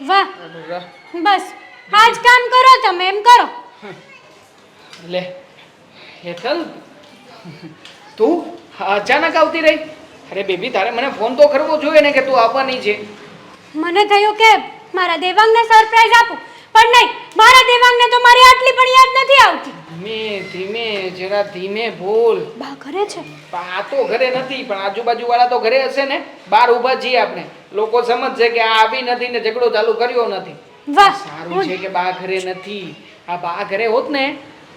વાહ. બસ. આ જ કામ કરો તમે એમ કરો. લે હેતલ તું અચાનક આવતી રહી? અરે બેબી તારે મને ફોન તો કરવો જોઈએ ને કે તું આવવાની છે. મને થયું કે મારા દેવાંગને સરપ્રાઈઝ આપું. પણ નહીં મારા દેવાંગને તો મારી આટલી પણ યાદ નથી આવતી. ધીમે ધીમે જરા ધીમે બોલ. બા ઘરે છે? પણ આ તો ઘરે નથી પણ આજુબાજુ વાળા તો ઘરે હશે ને? બહાર ઊભા છીએ આપણે. લોકો સમજશે કે આ આવી નથી ને ઝઘડો ચાલુ કર્યો નથી. વાહ સારું છે કે બા ઘરે નથી. આ બા ઘરે હોત ને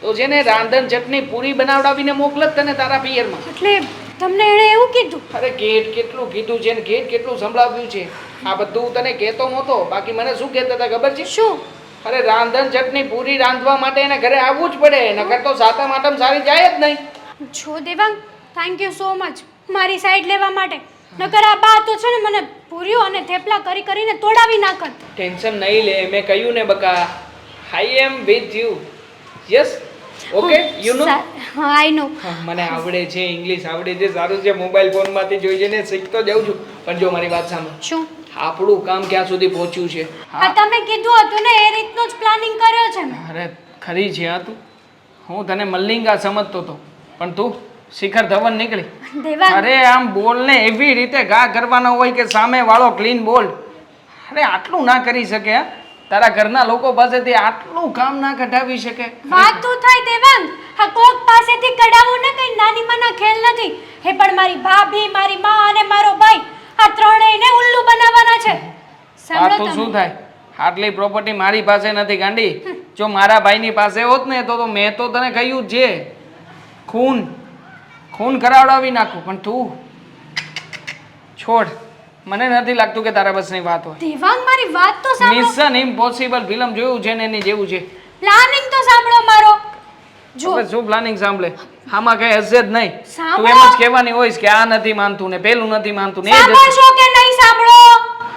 તો જેને રાંધણ ચટણી પૂરી બનાવડાવીને મોકલત તને તારા પિયરમાં. એટલે તમને એણે એવું કીધું? અરે ગેટ કેટલું કીધું છે ને ગેટ કેટલું સંભળાવ્યું છે? આ બધું તને કહેતો નહોતો. બાકી મને શું કહેતા હતા ખબર છે? શું? અરે રાંધણ ચટણી પૂરી રાંધવા માટે એને ઘરે આવવું જ પડે નકર તો સાતમ આઠમ સારી જાય જ નહીં. છો Devang thank you so much મારી સાઈડ લેવા માટે. નકર આ બા તો છે ને મને પૂરીઓ અને થેપલા કરી કરીને તોડાવી નાખત. ટેન્શન નહીં લે મેં કહ્યું ને બકા I am with you yes okay you know I know મને આવડે છે ઇંગ્લિશ આવડે છે સારું છે મોબાઈલ ફોનમાંથી જોઈ જઈને શીખતો જાઉં છું. પણ જો મારી વાત સાંભળ. શું? આપણું કામ ક્યાં સુધી પહોંચ્યું છે? હા. તમે કીધું હતું ને એ રીતનું જ પ્લાનિંગ કર્યો છે મેં અરે ખરી છે આ તું. હું તને મલ્લિંગા સમજતો હતો પણ તું શિખર ધવન નીકળી. અરે આમ બોલ ને એવી રીતે ઘા કરવાનો હોય કે સામે વાળો ક્લીન બોલ. અરે આટલું ના કરી શકે તારા ઘરના લોકો પાસેથી આટલું કામ ના કઢાવી શકે. વાત તો થાય દેવાંગ હા કોક પાસેથી કઢાવવું ને કઈ નાની મના ખેલ નથી. હે પણ મારી ભાભી મારી માં અને મારો ભાઈ આ ત્રણેયને ઉલ્લુ બનાવવાના છે. આ સાંભળો તો શું થાય? આટલી પ્રોપર્ટી મારી પાસે નથી ગાંડી. જો મારા ભાઈની પાસે હોત ને તો તો મેં તો તને કહ્યું જ છે. ખૂન. ખૂન કરાવડાવી નાખું પણ તું છોડ. મને નથી લાગતું કે તારા બસની વાત હોય. દેવાંગ મારી વાત તો સાંભળો. મિશન ઇમ્પોસિબલ ફિલ્મ જોયું છે ને એની જેવું છે. પ્લાનિંગ તો સાંભળો મારો. જો. શું પ્લાનિંગ સાંભળે? આમાં કઈ હશે જ નહીં. તું એમ જ કહેવાની હોઈશ કે આ નથી માનતું ને પેલું નથી માનતું ને સાંભળશો કે નહીં સાંભળો?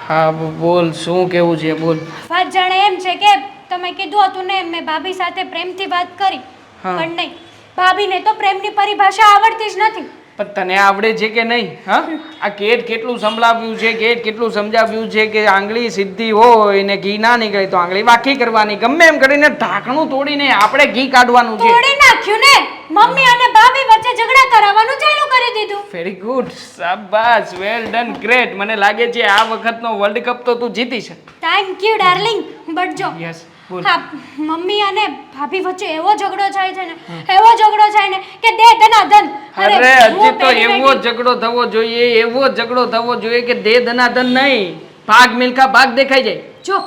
હા બોલ શું કેવું છે? બોલ. વાત જાણે એમ છે કે તમે કીધું હતું ને મેં ભાભી સાથે પ્રેમથી વાત કરી. પણ નહીં. ભાભીને તો પ્રેમની પરિભાષા આવડતી જ નથી. પણ તને આવડે છે કે નહીં હા? આ કેટ કેટલું સંભળાવ્યું છે કેટ કેટલું સમજાવ્યું છે કે આંગળી સીધી હોય ને ઘી ના નીકળે તો આંગળી વાકી કરવાની. ગમે એમ કરીને ઢાંકણું તોડીને આપણે ઘી કાઢવાનું છે. તોડી નાખ્યું ને? મમ્મી અને ભાભી વચ્ચે ઝઘડા કરાવવાનું ચાલુ કરી દીધું. વેરી ગુડ શાબાશ વેલ ડન ગ્રેટ મને લાગે છે આ વખતનો વર્લ્ડ કપ તો તું જીતી છે થેન્ક યુ ડાર્લિંગ બટ જો યસ હા મમ્મી અને ભાભી વચ્ચે એવો ઝઘડો થાય છે ને એવો ઝઘડો થાય ને કે દે ધના ધન. અરે હજી તો એવો ઝઘડો થવો જોઈએ એવો ઝઘડો થવો જોઈએ કે દે ધનાધન નહીં. ભાગ મિલકા ભાગ દેખાઈ જાય. જો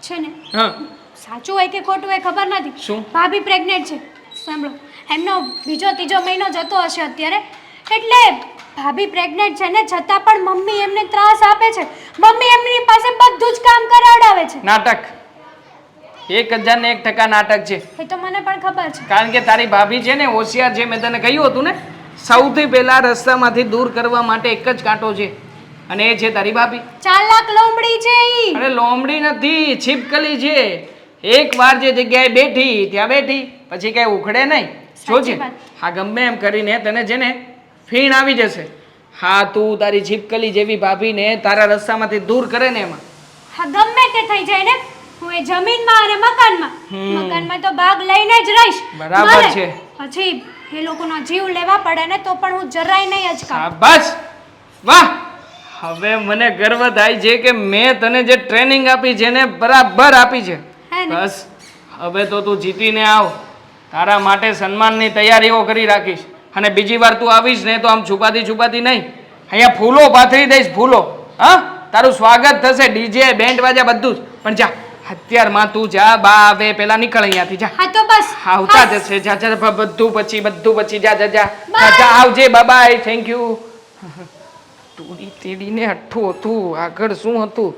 છે ને. હા. સાચું હોય કે ખોટું હોય ખબર નથી. શું? ભાભી પ્રેગ્નેન્ટ છે. સાંભળો. એમનો બીજો ત્રીજો મહિનો જતો હશે અત્યારે. એટલે ભાભી પ્રેગ્નેન્ટ છે ને છતાં પણ મમ્મી એમને ત્રાસ આપે છે. મમ્મી એમની પાસે બધું જ કામ કરાવડાવે છે. નાટક. એક હજાર ને એક ટકા નાટક છે. એ તો મને પણ ખબર છે. કારણ કે તારી ભાભી છે ને હોશિયાર છે મેં તને કહ્યું હતું ને સૌથી પહેલા રસ્તામાંથી દૂર કરવા માટે એક જ કાંટો છે. અને એ છે તારી ભાભી. ચાલાક લોમડી છે ઈ. અરે લોમડી નથી છીપકલી છે. એક વાર જે જગ્યાએ બેઠી ત્યાં બેઠી પછી કઈ ઉખડે નહીં. જોજે. હા ગમે એમ કરીને તને છે ને ફીણ આવી જશે. હા તું તારી છીપકલી જેવી ભાભીને તારા રસ્તામાંથી દૂર કરે ને એમાં. હા ગમે તે થઈ જાય ને હું એ જમીનમાં અને મકાનમાં. મકાનમાં તો ભાગ લઈને જ રહીશ. બરાબર છે. પછી એ લોકોનો જીવ લેવા પડે ને તો પણ હું જરાય નહીં અચકા બસ વાહ. હવે મને ગર્વ થાય છે કે મેં તને જે ટ્રેનિંગ આપી છે ને બરાબર આપી છે. બસ. હવે તો તું જીતીને આવ. તારા માટે સન્માનની તૈયારીઓ કરી રાખીશ. અને બીજી વાર તું આવીશ ને તો આમ છુપાતી છુપાતી નહીં. અહીંયા ફૂલો પાથરી દઈશ ફૂલો. હા? તારું સ્વાગત થશે ડીજે બેન્ડ વાજા બધું જ. પણ જા. અત્યારમાં તું જા બા આવે પેલા નીકળ અહીંયાથી જા. હા તો બસ. આવતા જશે. જા જા બધું પછી બધું પછી જા જા જા. જા, આવજે બાય થેન્ક યુ તૂડી તેડીને અઠ્ઠું હતું આગળ શું હતું?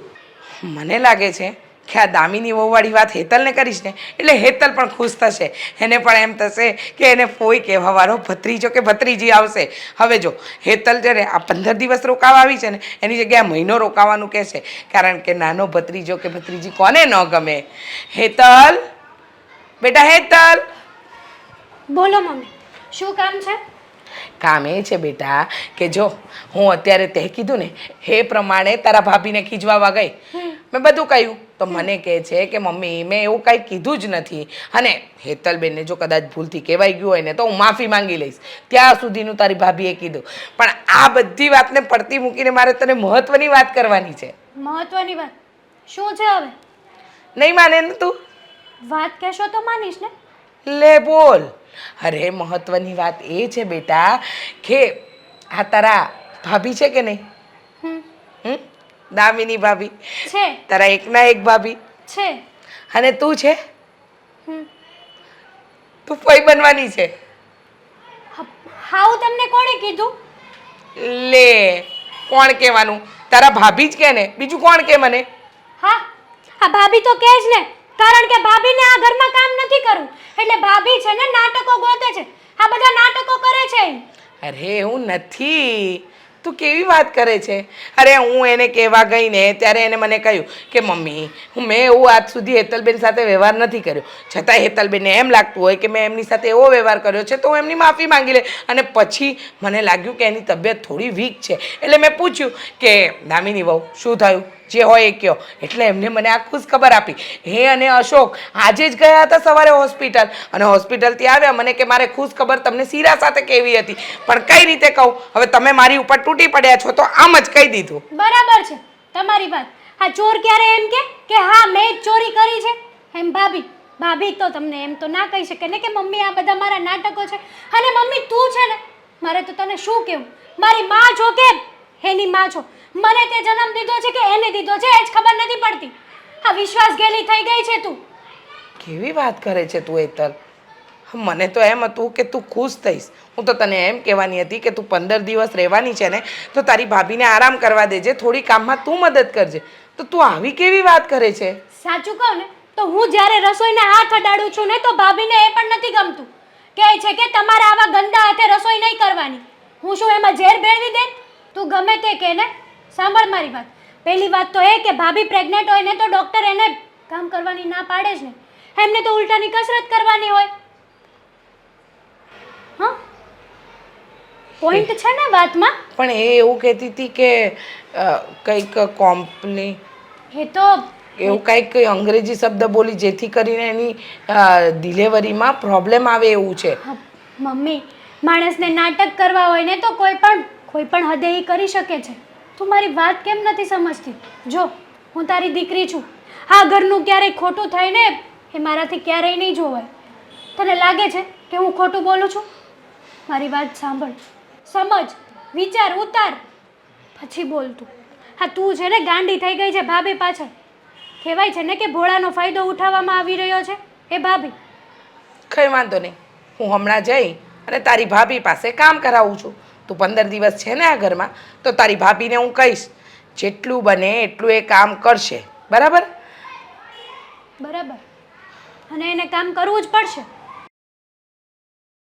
મને લાગે છે કે આ દામીની વહુવાળી વાત હેતલને કરીશ ને એટલે હેતલ પણ ખુશ થશે. એને પણ એમ થશે કે એને ફોઈ કહેવાવાળો ભત્રીજો કે ભત્રીજી આવશે. હવે જો હેતલ છે ને આ પંદર દિવસ રોકાવા આવી છે ને એની જગ્યાએ મહિનો રોકાવાનું કહેશે. કારણ કે નાનો ભત્રીજો કે ભત્રીજી કોને ન ગમે? હેતલ? બેટા હેતલ? બોલો મમ્મી શું કામ છે? કામ એ છે બેટા કે જો હું અત્યારે તે કીધું ને એ પ્રમાણે તારા ભાભીને ખીજવાવા ગઈ. મેં બધું કહ્યું. તો મને કહે છે કે મમ્મી મેં એવું કાંઈ કીધું જ નથી. અને હેતલબેનને જો કદાચ ભૂલથી કહેવાઈ ગયું હોય ને તો હું માફી માંગી લઈશ. ત્યાં સુધીનું તારી ભાભીએ કીધું. પણ આ બધી વાતને પડતી મૂકીને મારે તને મહત્વની વાત કરવાની છે. મહત્વની વાત? શું છે હવે? નહીં માને ને તું? વાત કહેશો તો માનીશ ને. લે બોલ. અરે મહત્વની વાત એ છે બેટા કે આ તારા ભાભી છે કે નહીં? હમ? દામિની ભાભી. છે. તારા એકના એક ભાભી. છે. અને તું છે? તું ફઈ બનવાની છે. હા- હાઉ તમને કોણે કીધું? લે કોણ કહેવાનું? તારા ભાભી જ કે ને બીજું કોણ કે મને? હા આ ભાભી તો કે જ ને. કારણ કે ભાભીને આ ઘરમાં કામ નથી કરવું. એટલે ભાભી છે ને નાટકો ગોતે છે. આ બધા નાટકો કરે છે. અરે હું નથી. તું કેવી વાત કરે છે? અરે હું એને કહેવા ગઈ ને ત્યારે એને મને કહ્યું કે, મમ્મી, હું મેં એવું આજ સુધી હેતલબેન સાથે વ્યવહાર નથી કર્યો. છતાં હેતલબેનને એમ લાગતું હોય કે મેં એમની સાથે એવો વ્યવહાર કર્યો છે, તો હું એમની માફી માંગી લે. અને પછી મને લાગ્યું કે એની તબિયત થોડી વીક છે. એટલે મેં પૂછ્યું કે, દામિની વહુ, શું થયું? જે હોય એ કહો એટલે એમને મને આ ખુશ ખબર આપી. હે અને અશોક, આજે જ ગયા હતા સવારે હોસ્પિટલ. અને હોસ્પિટલથી આવ્યા મને કે મારે ખુશ ખબર તમને સીરા સાથે કેવી હતી. પણ કઈ રીતે કહું? હવે તમે મારી ઉપર તૂટી પડ્યા છો તો આમ જ કહી દીધું. બરાબર છે. તમારી વાત. આ ચોર ક્યારે એમ કે? કે હા, મેં જ ચોરી કરી છે. એમ ભાભી. ભાભી તો તમને એમ તો ના કહી શકે ને કે મમ્મી, આ બધા મારા નાટકો છે. અને મમ્મી, તું છે ને? મારે તો તને શું કહેવું? મારી માં જો કે એની માં છો. મને તે જન્મ દીધો છે કે એને દીધો છે એ જ ખબર નથી પડતી. આ વિશ્વાસ ગેલી થઈ ગઈ છે તું. કેવી વાત કરે છે તું હેતલ મને તો એમ હતું કે તું ખુશ થઈશ. હું તો તને એમ કહેવાની હતી કે તું પંદર દિવસ રહેવાની છે ને તો તારી ભાભીને આરામ કરવા દેજે થોડી કામમાં તું મદદ કરજે. તો તું આવી કેવી વાત કરે છે? સાચું કહું ને તો હું જ્યારે રસોઈને હાથ અડાડું છું ને તો ભાભીને એ પણ નથી ગમતું. કહે છે કે તમારે આવા ગંદા હાથે રસોઈ નહીં કરવાની. હું શું એમાં ઝેર ભેળવી દે તું ગમે તે કે ને સાંભળ મારી વાત. પહેલી વાત તો એ કે ભાભી પ્રેગ્નેન્ટ હોય ને તો ડૉક્ટર એને કામ કરવાની ના પાડે જ ને એમને તો ઉલટાની કસરત કરવાની હોય. હા? પોઈન્ટ છે ને વાતમાં? પણ એ એવું કહેતી હતી કે કંઈક કોમ્પની એ તો એવું કંઈક અંગ્રેજી શબ્દ બોલી જેથી કરીને એની ડિલિવરીમાં પ્રોબ્લેમ આવે એવું છે. મમ્મી માણસને નાટક કરવા હોય ને તો કોઈ પણ કોઈ પણ હદે એ કરી શકે છે. તું મારી વાત કેમ નથી સમજતી? જો, હું તારી દીકરી છું. આ ઘરનું ક્યારેય ખોટું થાય ને, એ મારાથી ક્યારેય નહીં જોવાય. તને લાગે છે કે હું ખોટું બોલું છું? મારી વાત સાંભળ. સમજ, વિચાર, ઉતાર. પછી બોલ તું. હા, તું છે ને ગાંડી થઈ ગઈ છે ભાભી પાછળ. કહેવાય છે ને કે ભોળાનો ફાયદો ઉઠાવવામાં આવી રહ્યો છે. એ ભાભી. કંઈ વાંધો નહીં. હું હમણાં જઈ અને તારી ભાભી પાસે કામ કરાવું છું. તું પંદર દિવસ છે ને આ ઘરમાં, તો તારી ભાભીને હું કહીશ, જેટલું બને એટલું એ કામ કરશે. બરાબર? બરાબર. અને એને કામ કરવું જ પડશે.